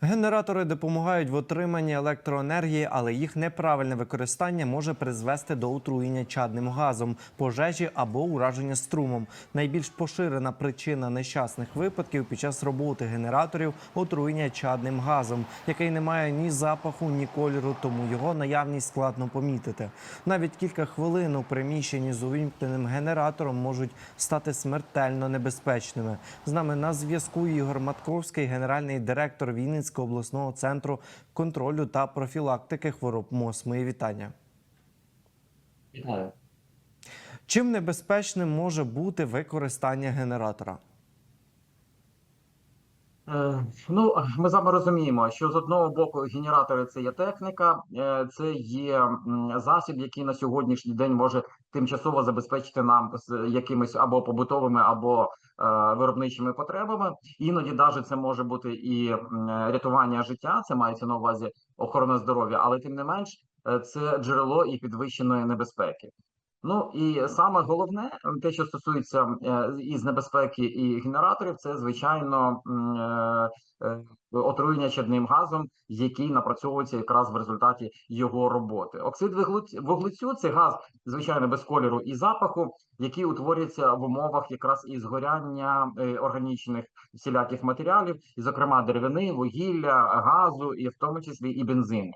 Генератори допомагають в отриманні електроенергії, але їх неправильне використання може призвести до отруєння чадним газом, пожежі або ураження струмом. Найбільш поширена причина нещасних випадків під час роботи генераторів отруєння чадним газом, який не має ні запаху, ні кольору, тому його наявність складно помітити. Навіть кілька хвилин у приміщенні з увімкненим генератором можуть стати смертельно небезпечними. З нами на зв'язку Ігор Матковський, генеральний директор Вінницького обласного центру контролю та профілактики хвороб МОЗ. Мої вітання. Вітаю. Чим небезпечним може бути використання генератора? Е, Ну, ми з вами розуміємо, що з одного боку генератори це є техніка, е, це є засіб, який на сьогоднішній день може тимчасово забезпечити нам з якимись або побутовими, або е, виробничими потребами. Іноді навіть це може бути і рятування життя, це мається на увазі охорона здоров'я, але тим не менш, це джерело і підвищеної небезпеки. Ну і саме головне, те, що стосується е, із небезпеки і генераторів, це звичайно е, е, отруєння чадним газом, який напрацьовується якраз в результаті його роботи. Оксид вуглецю це газ, звичайно, без кольору і запаху, який утворюється в умовах якраз із горяння е, органічних всіляких матеріалів, і, зокрема, деревини, вугілля, газу, і в тому числі і бензину.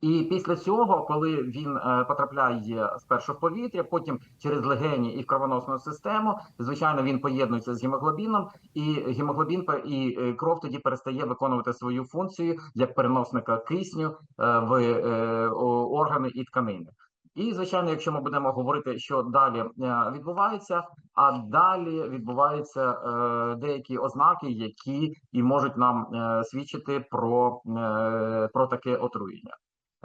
І після цього, коли він е, потрапляє спершу в повітря, потім через легені і в кровоносну систему, звичайно, він поєднується з гемоглобіном, і гемоглобін і е, кров тоді перестає виконувати свою функцію як переносника кисню е, в органи і тканини. І звичайно, якщо ми будемо говорити, що далі відбувається, а далі відбуваються деякі ознаки, які і можуть нам свідчити про, про таке отруєння.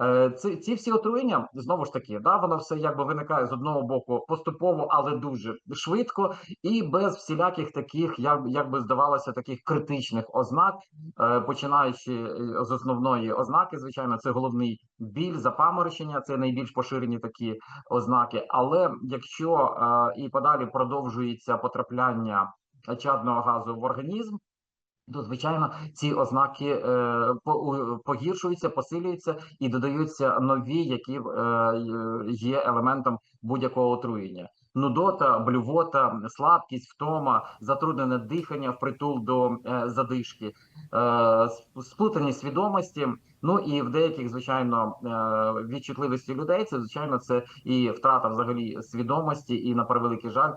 Е, Ці, ці всі отруєння знову ж таки, да, воно все якби виникає з одного боку поступово, але дуже швидко, і без всіляких таких, як, як би здавалося, таких критичних ознак, е, починаючи е, з основної ознаки, звичайно, це головний біль, запаморочення, це найбільш поширені такі ознаки. Але якщо і подалі продовжується потрапляння чадного газу в організм то звичайно ці ознаки е, по- погіршуються, посилюються і додаються нові, які е, є елементом будь-якого отруєння. Нудота, блювота, слабкість, втома, затруднене дихання впритул до е, задишки, е, сп- сплутаність свідомості. Ну і в деяких, звичайно, е, відчутливості людей це звичайно це і втрата взагалі свідомості, і на превеликий жаль,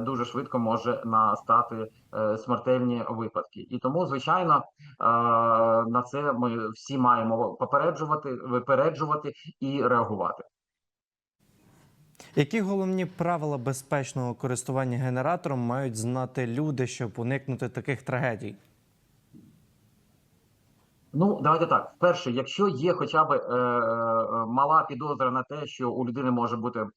дуже швидко може настати е, смертельні випадки. І тому, звичайно, е, на це ми всі маємо попереджувати, випереджувати і реагувати. Які головні правила безпечного користування генератором мають знати люди, щоб уникнути таких трагедій? Ну, давайте так. Перше, якщо є хоча б е, е, мала підозра на те, що у людини може бути е, е,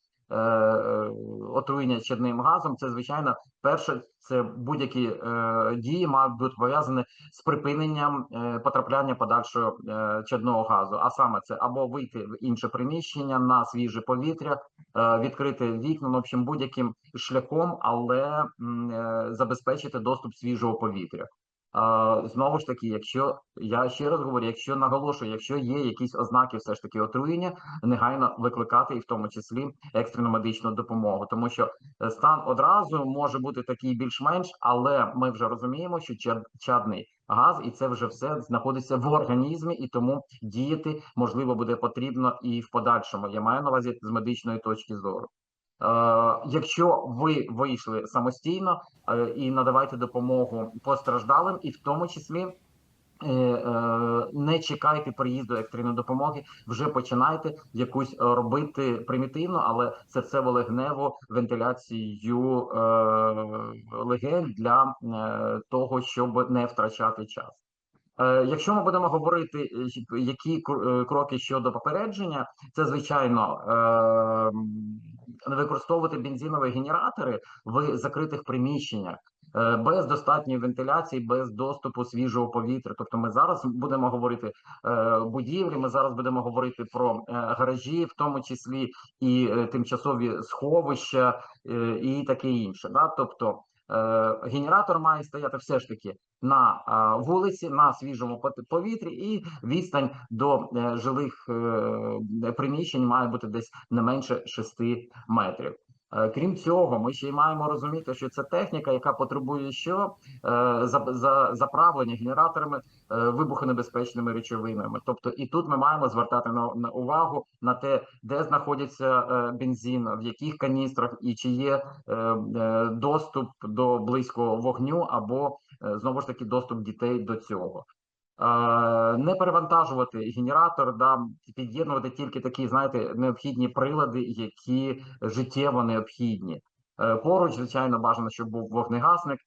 отруєння чадним газом, це звичайно перше, це будь-які е, дії мають бути пов'язані з припиненням е, потрапляння подальшого е, чадного газу. А саме це або вийти в інше приміщення на свіже повітря, е, відкрити вікна, ну, в общем, будь-яким шляхом, але е, забезпечити доступ свіжого повітря. Знову ж таки, якщо я ще раз говорю, якщо наголошую, якщо є якісь ознаки все ж таки отруєння, негайно викликати і в тому числі екстрену медичну допомогу, тому що е, стан одразу може бути такий більш-менш, але ми вже розуміємо, що чад- чадний газ, і це вже все знаходиться в організмі, і тому діяти можливо буде потрібно і в подальшому. Я маю на увазі з медичної точки зору. Е, Якщо ви вийшли самостійно е, і надавайте допомогу постраждалим, і в тому числі е, не чекайте приїзду екстреної допомоги, вже починайте якусь робити примітивну, але серцево-легневу вентиляцію е, легень для того, щоб не втрачати час. Якщо ми будемо говорити, які кр- кроки щодо попередження, це звичайно використовувати бензинові генератори в закритих приміщеннях. е, Без достатньої вентиляції, без доступу свіжого повітря. Тобто, ми зараз будемо говорити е, будівлі. Ми зараз будемо говорити про е, гаражі, в тому числі і тимчасові сховища, і таке інше. Да? Тобто генератор має стояти все ж таки на е, вулиці, на свіжому повітрі, і відстань до е, жилих е, приміщень має бути десь не менше 6 метрів. Е, Крім цього, ми ще й маємо розуміти, що це техніка, яка потребує що Е, за, за заправлення генераторами е, вибухонебезпечними речовинами. Тобто, і тут ми маємо звертати на, увагу на те, де знаходиться бензин, в яких каністрах, і чи є доступ до близького вогню, або знову ж таки доступ дітей до цього. Е, Не перевантажувати генератор, да, під'єднувати тільки такі, знаєте, необхідні прилади, які життєво необхідні. Е, Поруч, звичайно, бажано, щоб був вогнегасник.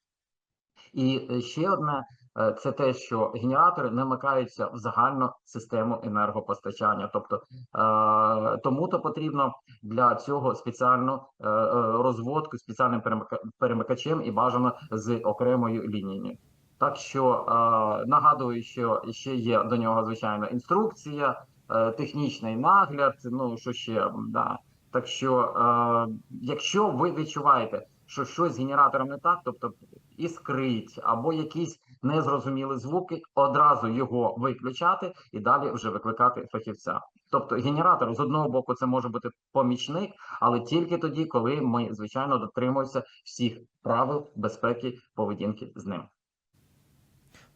І е, ще одне це те, що генератори не вмикаються в загальну систему енергопостачання. Тобто тому то потрібно для цього спеціальну розводку спеціальним перемика- перемикачем і бажано з окремою лінією. Так що е, нагадую, що ще є до нього звичайно інструкція, е, технічний нагляд. Ну що ще да. Так що, е, якщо ви відчуваєте, що щось з генератором не так, тобто іскрить або якісь незрозумілі звуки, одразу його виключати і далі вже викликати фахівця. Тобто генератор з одного боку це може бути помічник, але тільки тоді, коли ми звичайно дотримуємося всіх правил безпеки поведінки з ним.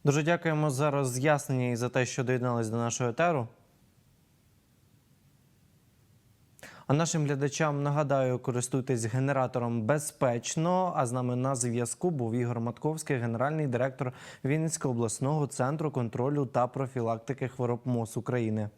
Дуже дякуємо за роз'яснення і за те, що доєднались до нашого етеру. А нашим глядачам нагадаю, користуйтесь генератором безпечно. А з нами на зв'язку був Ігор Матковський, генеральний директор Вінницького обласного центру контролю та профілактики хвороб МОЗ України.